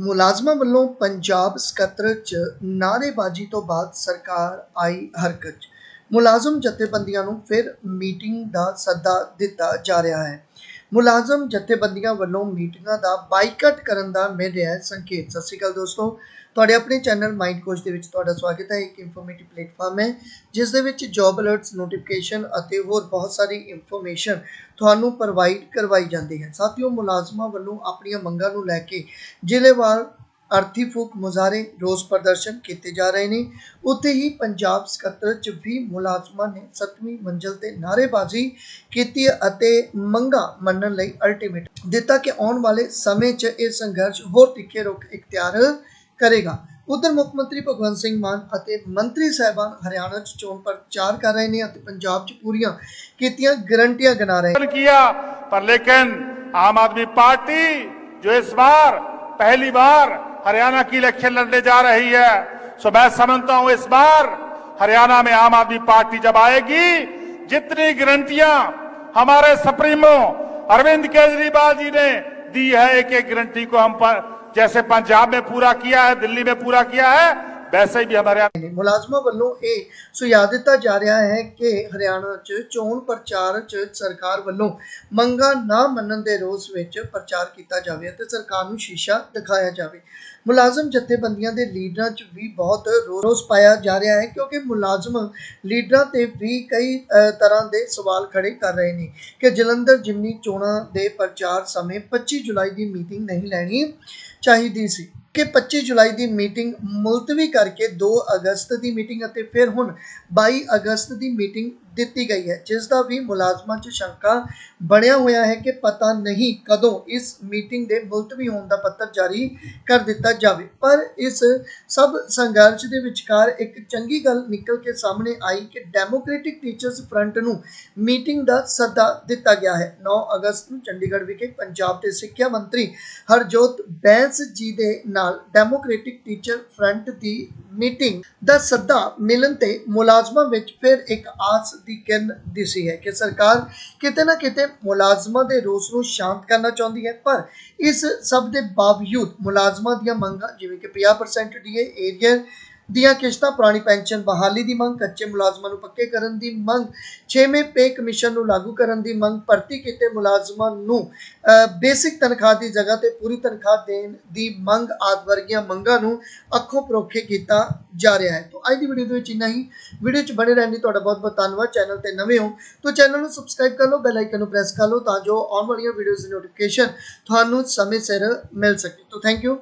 ਮੁਲਾਜ਼ਮਾਂ ਵੱਲੋਂ ਪੰਜਾਬ ਸਕੱਤਰ 'ਚ ਨਾਅਰੇਬਾਜ਼ੀ ਤੋਂ ਬਾਅਦ ਸਰਕਾਰ ਆਈ ਹਰਕਤ 'ਚ। ਮੁਲਾਜ਼ਮ ਜਥੇਬੰਦੀਆਂ ਨੂੰ ਫਿਰ ਮੀਟਿੰਗ ਦਾ ਸੱਦਾ ਦਿੱਤਾ ਜਾ ਰਿਹਾ ਹੈ। ਮੁਲਾਜ਼ਮ ਜਥੇਬੰਦੀਆਂ ਵੱਲੋਂ ਮੀਟਿੰਗਾਂ ਦਾ ਬਾਈਕਾਟ ਕਰਨ ਦਾ ਮਿਲ ਰਿਹਾ ਹੈ ਸੰਕੇਤ। ਸਤਿ ਸ਼੍ਰੀ ਅਕਾਲ ਦੋਸਤੋ। ਤੁਹਾਡੇ ਆਪਣੇ ਚੈਨਲ ਮਾਈਂਡ ਕੋਚ ਦੇ ਵਿੱਚ ਤੁਹਾਡਾ ਸਵਾਗਤ ਹੈ। ਇੱਕ ਇਨਫੋਰਮੇਟਿਵ ਪਲੇਟਫਾਰਮ ਹੈ, ਜਿਸ ਦੇ ਵਿੱਚ ਜੌਬ ਅਲਰਟਸ ਨੋਟੀਫਿਕੇਸ਼ਨ ਅਤੇ ਹੋਰ ਬਹੁਤ ਸਾਰੀ ਇਨਫੋਰਮੇਸ਼ਨ ਤੁਹਾਨੂੰ ਪ੍ਰੋਵਾਈਡ ਕਰਵਾਈ ਜਾਂਦੀ ਹੈ। ਸਾਥੀਓ, ਮੁਲਾਜ਼ਮਾਂ ਵੱਲੋਂ ਆਪਣੀਆਂ ਮੰਗਾਂ ਨੂੰ ਲੈ ਕੇ ਜ਼ਿਲ੍ਹੇਵਾਰ ਅਰਥੀ ਫੂਕ ਮੁਜ਼ਾਹਰੇ ਰੋਸ ਪ੍ਰਦਰਸ਼ਨ ਕੀਤੇ ਜਾ ਰਹੇ ਨੇ ਉੱਥੇ ਹੀ ਪੰਜਾਬ ਸਕੱਤਰ ਚ ਵੀ ਮੁਲਾਜ਼ਮਾਂ ਨੇ 7ਵੀਂ ਮੰਜ਼ਲ ਤੇ ਨਾਅਰੇਬਾਜ਼ੀ ਕੀਤੀ ਅਤੇ ਮੰਗਾਂ ਮੰਨਣ ਲਈ ਅਲਟੀਮੇਟ ਦਿੱਤਾ ਕਿ ਆਉਣ ਵਾਲੇ ਸਮੇਂ 'ਚ ਇਹ ਸੰਘਰਸ਼ ਹੋਰ ਤਿੱਖੇ ਰੁਖ ਇਖਤਿਆਰ ਕਰੇਗਾ ਉਧਰ ਮੁੱਖ ਮੰਤਰੀ ਭਗਵੰਤ ਸਿੰਘ ਮਾਨ ਅਤੇ ਮੰਤਰੀ ਸਾਹਿਬਾਨ ਹਰਿਆਣਾ 'ਚ ਚੋਣ ਪ੍ਰਚਾਰ ਕਰ ਰਹੇ ਨੇ ਅਤੇ ਪੰਜਾਬ 'ਚ ਪੂਰੀਆਂ ਕੀਤੀਆਂ ਗਰੰਟੀਆਂ ਗਿਣਾ ਰਹੇ आंदोलन किया पर लेकिन आम आदमी पार्टी जो इस बार पहली बार हरियाणा की इलेक्शन लड़ने जा रही है। सो मैं समझता हूँ इस बार हरियाणा में आम आदमी पार्टी जब आएगी, जितनी गारंटियाँ हमारे सुप्रीमो अरविंद केजरीवाल जी ने दी है एक एक गारंटी को हम पर जैसे पंजाब में पूरा किया है, दिल्ली में पूरा किया है ਵੈਸੇ ਵੀ ਹਮਾਰੇ ਮੁਲਾਜ਼ਮਾਂ ਵੱਲੋਂ ਇਹ ਸੁਝਾਅ ਦਿੱਤਾ ਜਾ ਰਿਹਾ ਹੈ ਕਿ ਹਰਿਆਣਾ 'ਚ ਚੋਣ ਪ੍ਰਚਾਰ 'ਚ ਸਰਕਾਰ ਵੱਲੋਂ ਮੰਗਾਂ ਨਾ ਮੰਨਣ ਦੇ ਰੋਸ ਵਿੱਚ ਪ੍ਰਚਾਰ ਕੀਤਾ ਜਾਵੇ ਅਤੇ ਸਰਕਾਰ ਨੂੰ ਸ਼ੀਸ਼ਾ ਦਿਖਾਇਆ ਜਾਵੇ। ਮੁਲਾਜ਼ਮ ਜਥੇਬੰਦੀਆਂ ਦੇ ਲੀਡਰਾਂ 'ਚ ਵੀ ਬਹੁਤ ਰੋਸ ਪਾਇਆ ਜਾ ਰਿਹਾ ਹੈ ਕਿਉਂਕਿ ਮੁਲਾਜ਼ਮ ਲੀਡਰਾਂ ਤੇ ਵੀ ਕਈ ਤਰ੍ਹਾਂ ਦੇ ਸਵਾਲ ਖੜੇ ਕਰ ਰਹੇ ਨੇ ਕਿ ਜਲੰਧਰ ਜਿਮਨੀ ਚੋਣਾਂ ਦੇ ਪ੍ਰਚਾਰ ਸਮੇਂ 25 ਜੁਲਾਈ ਦੀ ਮੀਟਿੰਗ ਨਹੀਂ ਲੈਣੀ ਚਾਹੀਦੀ ਸੀ। ਕਿ 25 ਜੁਲਾਈ ਦੀ ਮੀਟਿੰਗ ਮੁਲਤਵੀ ਕਰਕੇ 2 ਅਗਸਤ ਦੀ ਮੀਟਿੰਗ ਅਤੇ ਫਿਰ ਹੁਣ 22 ਅਗਸਤ ਦੀ ਮੀਟਿੰਗ ਦਿੱਤੀ ਗਈ ਹੈ ਜਿਸ ਦਾ ਵੀ ਮੁਲਾਜ਼ਮਾਂ 'ਚ ਸ਼ੰਕਾ ਬਣਿਆ ਹੋਇਆ ਹੈ ਕਿ ਪਤਾ ਨਹੀਂ ਕਦੋਂ ਇਸ ਮੀਟਿੰਗ ਦੇ ਮੁਲਤਵੀ ਹੋਣ ਦਾ ਪੱਤਰ ਜਾਰੀ ਕਰ ਦਿੱਤਾ ਜਾਵੇ। ਪਰ ਇਸ ਸਭ ਸੰਘਰਸ਼ ਦੇ ਵਿਚਕਾਰ ਇੱਕ ਚੰਗੀ ਗੱਲ ਨਿਕਲ ਕੇ ਸਾਹਮਣੇ ਆਈ ਕਿ ਡੈਮੋਕ੍ਰੈਟਿਕ ਟੀਚਰਸ ਫਰੰਟ ਨੂੰ ਮੀਟਿੰਗ ਦਾ ਸੱਦਾ ਦਿੱਤਾ ਗਿਆ ਹੈ। 9 ਅਗਸਤ ਨੂੰ ਚੰਡੀਗੜ੍ਹ ਵਿਖੇ ਪੰਜਾਬ ਦੇ ਸਿੱਖਿਆ ਮੰਤਰੀ ਹਰਜੋਤ ਬੈਂਸ ਜੀ ਦੇ ਨਾਲ ਡੈਮੋਕ੍ਰੈਟਿਕ ਟੀਚਰ ਫਰੰਟ ਦੀ ਮੀਟਿੰਗ ਦਾ ਸੱਦਾ ਮਿਲਣ ਤੇ ਮੁਲਾਜ਼ਮਾਂ ਵਿੱਚ ਫਿਰ ਇੱਕ ਆਸ ਦੀ ਦਿਸੀ ਹੈ ਕਿ ਸਰਕਾਰ ਕਿਤੇ ਨਾ ਕਿਤੇ ਮੁਲਾਜ਼ਮਾਂ ਦੇ ਰੋਸ ਨੂੰ ਸ਼ਾਂਤ ਕਰਨਾ ਚਾਹੁੰਦੀ ਹੈ, ਪਰ ਇਸ ਸਭ ਦੇ ਬਾਵਜੂਦ ਮੁਲਾਜ਼ਮਾਂ ਦੀਆਂ ਮੰਗਾਂ ਜਿਵੇਂ ਕਿ 50% ਡੀਏ ਏਰੀਅਰ ਦੀਆਂ ਕਿਸ਼ਤਾਂ ਪੁਰਾਣੀ ਪੈਨਸ਼ਨ ਬਹਾਲੀ ਦੀ ਮੰਗ, ਕੱਚੇ ਮੁਲਾਜ਼ਮਾਂ ਨੂੰ ਪੱਕੇ ਕਰਨ ਦੀ ਮੰਗ 6ਵੇਂ ਪੇ ਕਮਿਸ਼ਨ ਨੂੰ ਲਾਗੂ ਕਰਨ ਦੀ ਮੰਗ, ਭਰਤੀ ਕੀਤੇ ਮੁਲਾਜ਼ਮਾਂ ਨੂੰ ਬੇਸਿਕ ਤਨਖਾਹ ਦੀ ਜਗ੍ਹਾ ਤੇ ਪੂਰੀ ਤਨਖਾਹ ਦੇਣ ਦੀ ਮੰਗ ਆਦਿ ਵਰਗੀਆਂ ਮੰਗਾਂ ਨੂੰ ਅੱਖੋਂ ਪਰੋਖੇ ਕੀਤਾ ਜਾ ਰਿਹਾ ਹੈ। ਤਾਂ ਅੱਜ ਦੀ ਵੀਡੀਓ ਦੇ ਵਿੱਚ ਇੰਨਾ ਹੀ। ਵੀਡੀਓ 'ਚ ਬਣੇ ਰਹਿਣ ਲਈ ਤੁਹਾਡਾ ਬਹੁਤ ਬਹੁਤ ਧੰਨਵਾਦ। ਚੈਨਲ ਤੇ ਨਵੇਂ ਹੋ ਤਾਂ ਚੈਨਲ ਨੂੰ ਸਬਸਕ੍ਰਾਈਬ ਕਰ ਲਓ ਬੈਲ ਆਈਕਨ ਨੂੰ ਪ੍ਰੈਸ ਕਰ ਲਓ ਤਾਂ ਜੋ ਆਉਣ ਵਾਲੀਆਂ ਵੀਡੀਓਜ਼ ਦੀ ਨੋਟੀਫਿਕੇਸ਼ਨ ਤੁਹਾਨੂੰ ਸਮੇਂ ਸਿਰ ਮਿਲ ਸਕੇ। ਤਾਂ ਥੈਂਕ ਯੂ